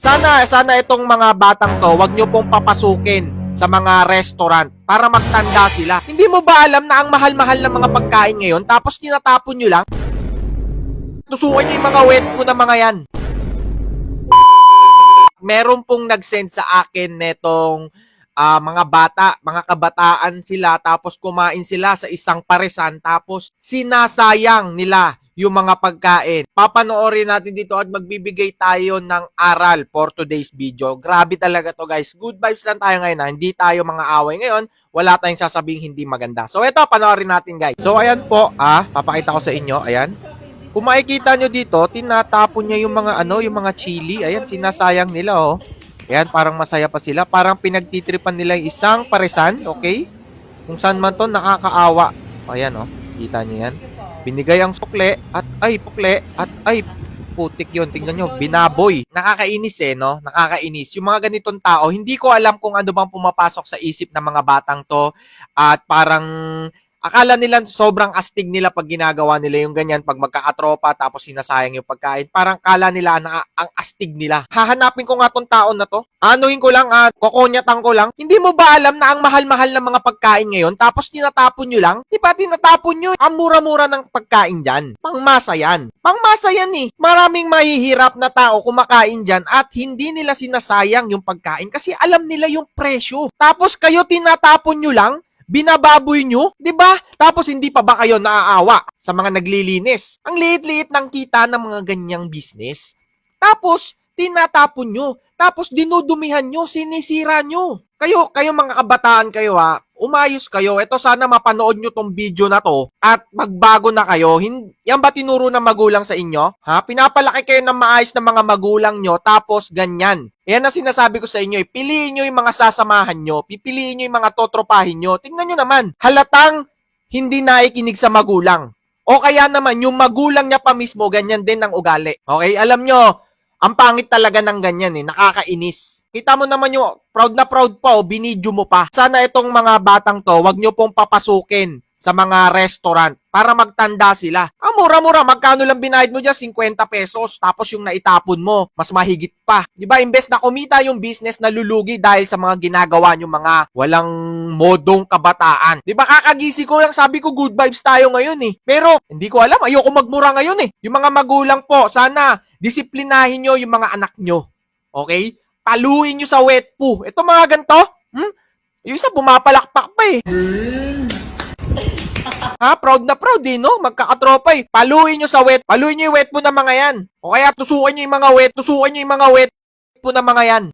Sana, sana itong mga batang to, wag nyo pong papasukin sa mga restaurant para magtanda sila. Hindi mo ba alam na ang mahal-mahal ng mga pagkain ngayon tapos tinatapon nyo lang? Tusukan nyo yung mga wet po na mga yan. Meron pong nag-send sa akin netong ah, mga bata, mga kabataan sila tapos kumain sila sa isang paresan tapos sinasayang nila yung mga pagkain. Papanoorin natin dito at magbibigay tayo ng aral for today's video. Grabe talaga to guys. Good vibes lang tayo ngayon ha. Hindi tayo mga away ngayon. Wala tayong sasabing hindi maganda. So ito, panoorin natin guys. So ayan po, ah, papakita ko sa inyo. Ayan. Kung makikita nyo dito, tinatapon niya yung mga ano, yung mga chili. Ayan, sinasayang nila oh. Ayan, parang masaya pa sila. Parang pinagtitripan nila yung isang paresan, okay? Kung saan man to, nakakaawa. Ayan oh, kita nyo yan. Binigay ang sukle at ay pukle at ay putik yon tingnan nyo binaboy. Nakakainis eh no? Nakakainis. Yung mga ganitong tao hindi ko alam kung ano bang pumapasok sa isip ng mga batang to. At parang akala nila sobrang astig nila pag ginagawa nila yung ganyan pag magkakatropa tapos sinasayang yung pagkain. Parang kala nila na ang astig nila. Hahanapin ko nga tong taon na to. Anuhin ko lang at kokonyatan ko lang. Hindi mo ba alam na ang mahal-mahal ng mga pagkain ngayon tapos tinatapon nyo lang? Di ba tinatapon nyo? Ang mura-mura ng pagkain dyan. Pangmasa yan. Pangmasa yan eh. Maraming mahihirap na tao kumakain dyan at hindi nila sinasayang yung pagkain kasi alam nila yung presyo. Tapos kayo tinatapon nyo lang binababoy nyo, ba? Tapos hindi pa ba kayo naaawa sa mga naglilinis? Ang liit-liit ng kita ng mga ganyang business. Tapos tinatapon nyo. Tapos dinudumihan nyo, sinisira nyo. Kayo, kayo mga kabataan kayo ha, umayos kayo. Ito sana mapanood nyo tong video na to at magbago na kayo. Hin- yan ba tinuro ng magulang sa inyo? Ha? Pinapalaki kayo ng maayos ng mga magulang nyo tapos ganyan. Yan ang sinasabi ko sa inyo. Eh. Piliin nyo yung mga sasamahan nyo. Pipiliin nyo yung mga totropahin nyo. Tingnan nyo naman. Halatang hindi naikinig sa magulang. O kaya naman, yung magulang niya pa mismo, ganyan din ang ugali. Okay? Alam nyo, ang pangit talaga ng ganyan eh. Nakakainis. Kita mo naman yung proud na proud pa o binidyo mo pa. Sana itong mga batang to, wag nyo pong papasukin sa mga restaurant para magtanda sila. Ang mura-mura, magkano lang binayad mo dyan? 50 pesos. Tapos yung naitapon mo, mas mahigit pa. Di ba? Imbes na kumita yung business na lulugi dahil sa mga ginagawa nyo mga walang modong kabataan. Di ba? Kakagisi ko lang sabi ko good vibes tayo ngayon eh. Pero hindi ko alam, ayoko magmura ngayon eh. Yung mga magulang po, sana disiplinahin nyo yung mga anak nyo. Okay? Paluin nyo sa wet poo. Ito mga ganito, hmm? Yung isa bumapalakpak pa eh. Ha? Proud na proud eh, no? Magkakatropa eh. Paluin nyo sa wet. Paluin nyo yung wet po ng mga yan. O kaya tusukan nyo yung mga wet. Tusukan nyo yung mga wet po ng mga yan.